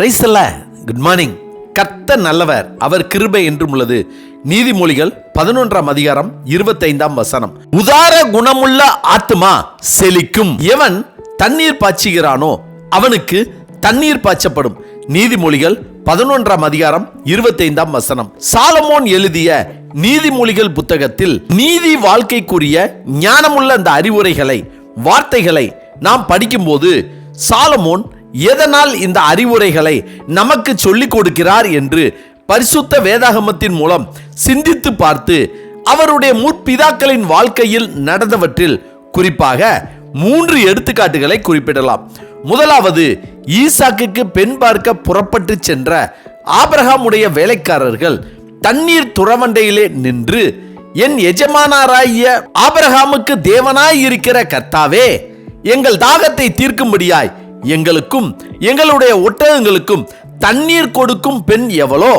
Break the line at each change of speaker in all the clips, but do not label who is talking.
பிரைஸ்ல good morning கர்த்த நல்லவர். அவர் கிருபை என்றும் உள்ளது. நீதிமொழிகள் பதினொன்றாம் அதிகாரம் இருபத்தைந்தாம் வசனம். உதார குணமுள்ள ஆத்துமா செழிக்கும். எவன் தண்ணீர் பாய்ச்சுகிறானோ அவனுக்கு தண்ணீர் பாய்ச்சப்படும். நீதிமொழிகள் பதினொன்றாம் அதிகாரம் இருபத்தைந்தாம் வசனம். சாலமோன் எழுதிய நீதிமொழிகள் புத்தகத்தில் நீதி வாழ்க்கைக்குரிய ஞானமுள்ள அந்த அறிவுரைகளை வார்த்தைகளை நாம் படிக்கும்போது சாலமோன் எதனால் இந்த அறிவுரைகளை நமக்கு சொல்லிக் கொடுக்கிறார் என்று பரிசுத்த வேதாகமத்தின் மூலம் சிந்தித்து பார்த்து அவருடைய முற்பிதாக்களின் வாழ்க்கையில் நடந்தவற்றில் குறிப்பாக மூன்று எடுத்துக்காட்டுகளை குறிப்பிடலாம். முதலாவது ஈசாக்குக்கு பெண் பார்க்க புறப்பட்டு சென்ற ஆபிரகாமுடைய வேலைக்காரர்கள் தண்ணீர் துறவண்டையிலே நின்று என் எஜமானாராகிய ஆபிரகாமுக்கு தேவனாய் இருக்கிற கர்த்தாவே எங்கள் தாகத்தை தீர்க்கும்படியாய் எங்களுக்கும் எங்களுடைய ஒட்டகங்களுக்கும் தண்ணீர் கொடுக்கும் பெண் எவளோ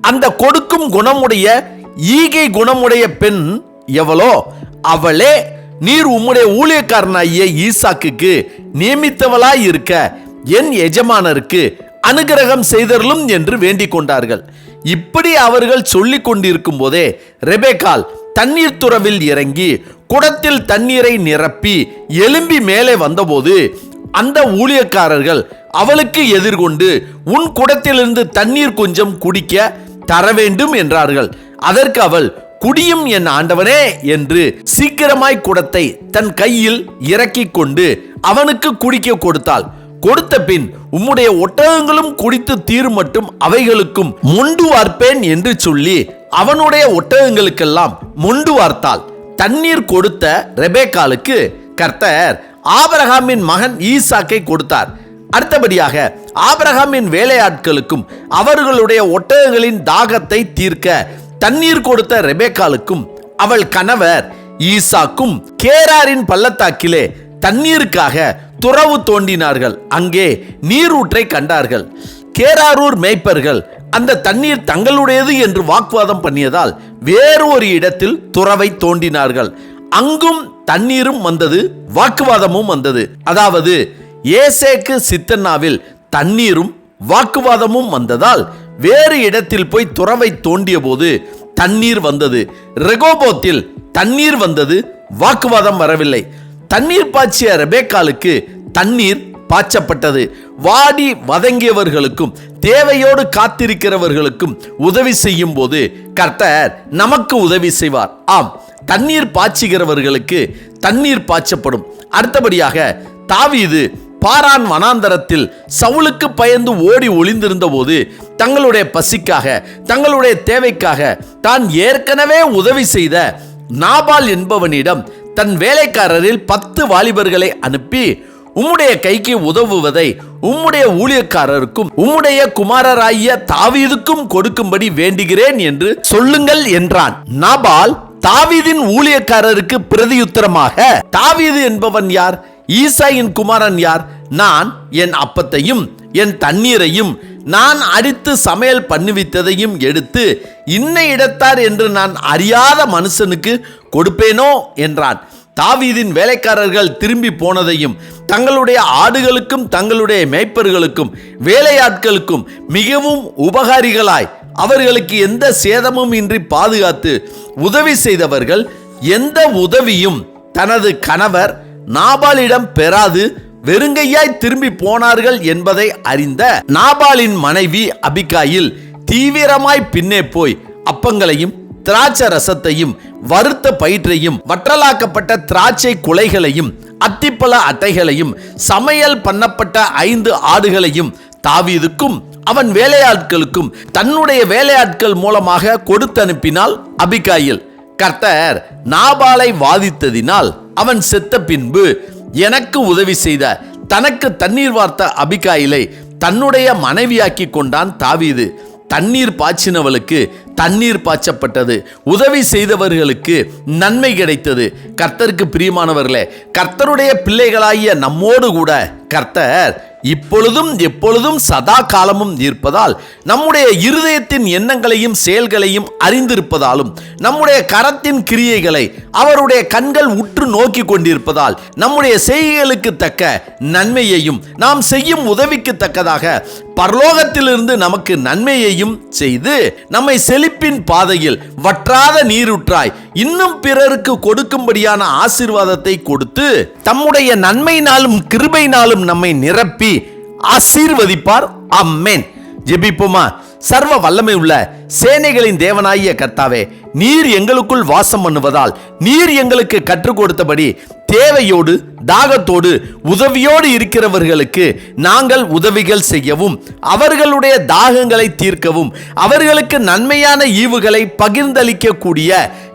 அந்த கொடுக்கும் குணமுடைய ஈகை குணமுடைய பெண் எவளோ அவளே நீர் உம்முடைய ஊழியக்காரனாகிய ஈசாக்குக்கு நியமித்தவளாய் இருக்க என் எஜமானருக்கு அனுகிரகம் செய்தருளும் என்று வேண்டிக் கொண்டார்கள். இப்படி அவர்கள் சொல்லிக் கொண்டிருக்கும் போதே ரெபேக்கால் தண்ணீர் துறவில் இறங்கி குடத்தில் தண்ணீரை நிரப்பி எலும்பி மேலே வந்தபோது அந்த ஊழியக்காரர்கள் அவளுக்கு எதிர்கொண்டு உன் குடத்திலிருந்து தண்ணீர் கொஞ்சம் குடிக்க தர வேண்டும் என்றார்கள். அதற்கு அவள் குடியும் என் ஆண்டவனே என்று சீக்கிரமாய் குடத்தை தன் கையில் இறக்கிக் கொண்டு அவனுக்கு குடிக்க கொடுத்தாள். கொடுத்த பின் உம்முடைய ஒட்டகங்களும் குடித்து தீரும் மட்டும் அவைகளுக்கும் முண்டு வார்ப்பேன் என்று சொல்லி அவனுடைய ஒட்டகங்களுக்கெல்லாம் முண்டு வார்த்தாள். தண்ணீர் கொடுத்த ரெபேக்காலுக்கு கர்த்தர் ஆபரகாமின் மகன் ஈசாக்கை கொடுத்தார். அடுத்தபடியாக ஆபரகாமின் வேலையாட்களுக்கும் அவர்களுடைய ஒட்டகங்களின் தாகத்தை தீர்க்க தண்ணீர் கொடுத்த ரெபேக்காலுக்கும் அவள் கணவர் ஈசாக்கும் கேராரின் பள்ளத்தாக்கிலே தண்ணீருக்காக துறவு தோண்டினார்கள். அங்கே நீரூற்றை கண்டார்கள். கேராரூர் மேய்ப்பர்கள் அந்த தண்ணீர் தங்களுடையது என்று வாக்குவாதம் பண்ணியதால் வேறு ஒரு இடத்தில் துறவை தோண்டினார்கள். அங்கும் தண்ணீரும் வந்தது வாக்குவாதமும் வந்தது. அதாவது ஏசேக்கு சித்தன்னாவில் தண்ணீரும் வாக்குவாதமும் வந்ததால் வேறு இடத்தில் போய் துறவை தோண்டிய போது தண்ணீர் வந்தது. ரெகோபோத்தில் தண்ணீர் வந்தது வாக்குவாதம் வரவில்லை. தண்ணீர் பாய்ச்சிய ரெபேக்காலுக்கு தண்ணீர் பாய்ச்சப்பட்டது. வாடி வதங்கியவர்களுக்கும் தேவையோடு காத்திருக்கிறவர்களுக்கும் உதவி செய்யும் போது கர்த்தர் நமக்கு உதவி செய்வார். ஆம் தண்ணீர் பாய்ச்சுகிறவர்களுக்கு தண்ணீர் பாய்ச்சப்படும். அடுத்தபடியாக தாவீது பாரான் வனாந்தரத்தில் சவுளுக்கு பயந்து ஓடி ஒளிந்திருந்த போது தங்களுடைய பசிக்காக தங்களுடைய தேவைக்காக தான் ஏற்கனவே உதவி செய்த நாபால் என்பவனிடம் தன் வேலைக்காரரில் பத்து வாலிபர்களை அனுப்பி உம்முடைய கைக்கு உதவுவதை உம்முடைய ஊழியக்காரருக்கும் உம்முடைய குமாரராகிய தாவீதுக்கும் கொடுக்கும்படி வேண்டுகிறேன் என்று சொல்லுங்கள் என்றான். நாபால் தாவீதின் ஊழியக்காரருக்கு பிரதியுத்தரமாக தாவீது என்பவன் யார்? ஈசாயின் குமாரன் யார்? நான் என் அப்பத்தையும் என் தண்ணீரையும் நான் அடித்து சமையல் பண்ணுவித்ததையும் எடுத்து இன்ன இடத்தார் என்று நான் அறியாத மனுஷனுக்கு கொடுப்பேனோ? என்றான். தாவீதின் வேலைக்காரர்கள் திரும்பி போனதையும் தங்களுடைய ஆடுகளுக்கும் தங்களுடைய மேய்ப்பர்களுக்கும் வேலையாட்களுக்கும் மிகவும் உபகாரிகளாய் அவர்களுக்கு எந்த சேதமும் இன்றி பாதுகாத்து உதவி செய்தவர்கள் எந்த உதவியும் தனது கணவர் நாபாலிடம் பெறாது வெறுங்கையாய் திரும்பி போனார்கள் என்பதை அறிந்த நாபாலின் மனைவி அபிகாயில் தீவிரமாய் பின்னே போய் அப்பங்களையும் திராட்சை ரசத்தையும் வறுத்த பயிற்றையும் வற்றலாக்கப்பட்ட திராட்சை குலைகளையும் அத்திப்பழ அட்டைகளையும் சமையல் பண்ணப்பட்ட ஐந்து ஆடுகளையும் தாவீதுக்கும் அவன் வேலையாட்களுக்கும் தன்னுடைய வேலையாட்கள் மூலமாக கொடுத்து அனுப்பினால் அபிகாயில். கர்த்தர் நாபாலை வாதித்ததினால் அவன் செத்த பின்பு எனக்கு உதவி செய்த தனக்கு தண்ணீர் வார்த்த அபிகாயிலை தன்னுடைய மனைவியாக்கி கொண்டான் தாவீது. தண்ணீர் பாய்ச்சினவளுக்கு தண்ணீர் பாய்ச்சப்பட்டது. உதவி செய்தவர்களுக்கு நன்மை கிடைத்தது. கர்த்தருக்கு பிரியமானவர்களே கர்த்தருடைய பிள்ளைகளாகிய நம்மோடு கூட கர்த்தர் இப்பொழுதும் எப்பொழுதும் சதா காலமும் இருப்பதால் நம்முடைய இருதயத்தின் எண்ணங்களையும் செயல்களையும் அறிந்திருப்பதாலும் நம்முடைய கரத்தின் கிரியைகளை அவருடைய கண்கள் உற்று நோக்கி கொண்டிருப்பதால் நம்முடைய செய்கைகளுக்கு தக்க நன்மையையும் நாம் செய்யும் உதவிக்கு தக்கதாக பரலோகத்திலிருந்து நமக்கு நன்மையையும் செய்து நம்மை செழிப்பின் பாதையில் வற்றாத நீருற்றாய் இன்னும் பிறருக்கு கொடுக்கும்படியான ஆசீர்வாதத்தை கொடுத்து தம்முடைய நன்மையினாலும் கிருபையினாலும் நம்மை நிரப்பி ஆசீர்வதிப்பார். அம்மேன் ஜெபிப்போமா? சர்வ வல்லமை உள்ள சேனைகளின் தேவனாகிய கர்த்தாவே நீர் எங்களுக்குள் வாசம் பண்ணுவதால் நீர் எங்களுக்கு கற்றுக் கொடுத்தபடி தேவையோடு தாகத்தோடு உதவியோடு இருக்கிறவர்களுக்கு நாங்கள் உதவிகள் செய்யவும் அவர்களுடைய தாகங்களை தீர்க்கவும் அவர்களுக்கு நன்மையான ஈவுகளை பகிர்ந்தளிக்கக்கூடிய